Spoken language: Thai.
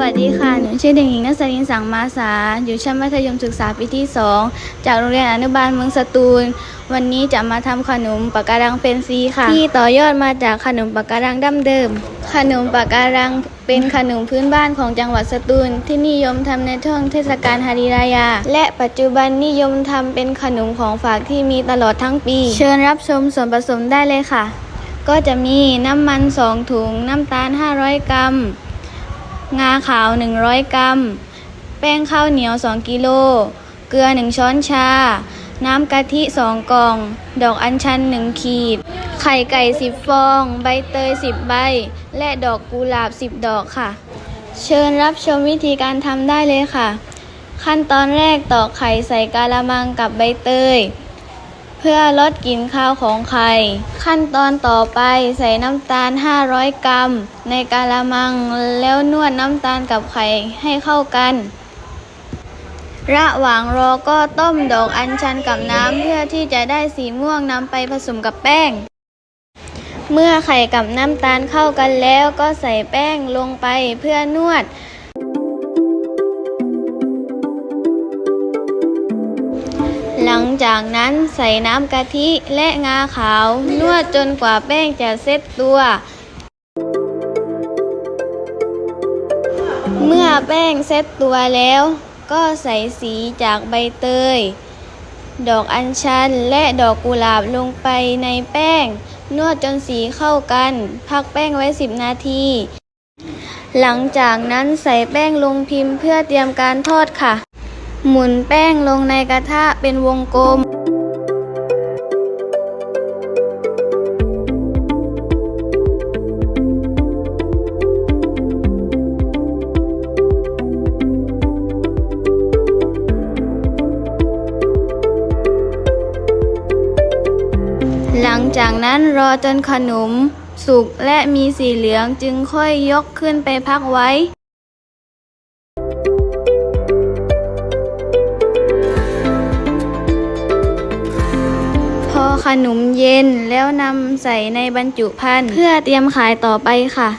วัสดีค่ะ หนูชื่อเด็กหญิงนัสรินสังมาสา อยู่ชั้นมัธยมศึกษาปีที่ 2 จากโรงเรียนอนุบาลเมืองสตูล วันนี้จะมาทำขนมปากการังเฟนซีค่ะ ที่ต่อยอดมาจากขนมปากการังดั้มเดิม ขนมปากการังเป็นขนมพื้นบ้านของจังหวัดสตูล ที่นิยมทำในช่วงเทศกาลฮาริรายา และปัจจุบันนิยมทำเป็นขนมของฝากที่มีตลอดทั้งปี เชิญรับชมส่วนผสมได้เลยค่ะ ก็จะมีน้ำมัน 2 ถุง น้ำตาล 500 กรัม งาขาว 100 กรัม แป้งข้าวเหนียว 2 กิโล เกลือ 1 ช้อนชา น้ำกะทิ 2 กล่อง ดอกอัญชัน 1 ขีด ไข่ไก่ 10 ฟอง ใบเตย 10 ใบ และดอกกุหลาบ 10 ดอกค่ะ เชิญรับชมวิธีการทำได้เลยค่ะ ขั้นตอนแรกตอกไข่ใส่กาละมังกับใบเตย เพื่อลดกลิ่นคาวของไข่ ขั้นตอนต่อไปใส่น้ำตาล 500 กรัม ในกาละมังแล้วนวดน้ำตาลกับไข่ให้เข้ากัน ระหว่างรอก็ต้มดอกอัญชันกับน้ำเพื่อที่จะได้สีม่วงนำไปผสมกับแป้ง เมื่อไข่กับน้ำตาลเข้ากันแล้วก็ใส่แป้งลงไปเพื่อนวด หลังจากนั้นใส่น้ำกะทิและงาขาวนวดจนกว่าแป้งจะเซ็ตตัว เมื่อแป้งเซ็ตตัวแล้ว ก็ใส่สีจากใบเตย ดอกอัญชันและดอกกุหลาบลงไปในแป้ง นวดจนสีเข้ากัน พักแป้งไว้ 10 นาที หลังจากนั้นใส่แป้งลงพิมพ์เพื่อเตรียมการทอดค่ะ หมุนแป้งลงในกระทะเป็นวงกลม หลังจากนั้นรอจนขนม สุกและมีสีเหลืองจึงค่อยยกขึ้นไปพักไว้ ขนมเย็นแล้วนำใส่ในบรรจุภัณฑ์เพื่อเตรียมขายต่อไปค่ะ